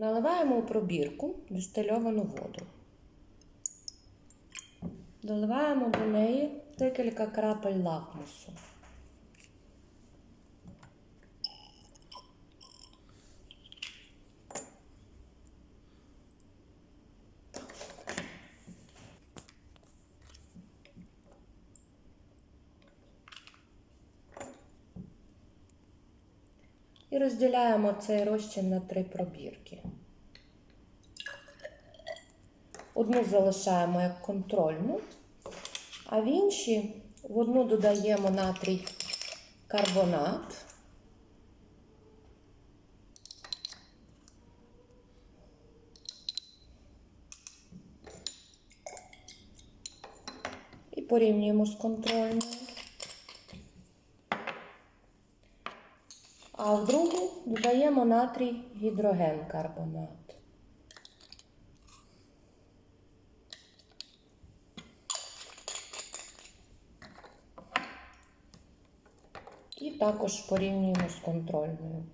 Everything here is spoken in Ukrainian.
Наливаємо у пробірку дистильовану воду. Доливаємо до неї декілька крапель лакмусу. І розділяємо цей розчин на три пробірки. Одну залишаємо як контрольну, а в інші в одну додаємо натрій карбонат. І порівнюємо з контрольною. А в другу додаємо натрій гідрогенкарбонат. І також порівнюємо з контрольною.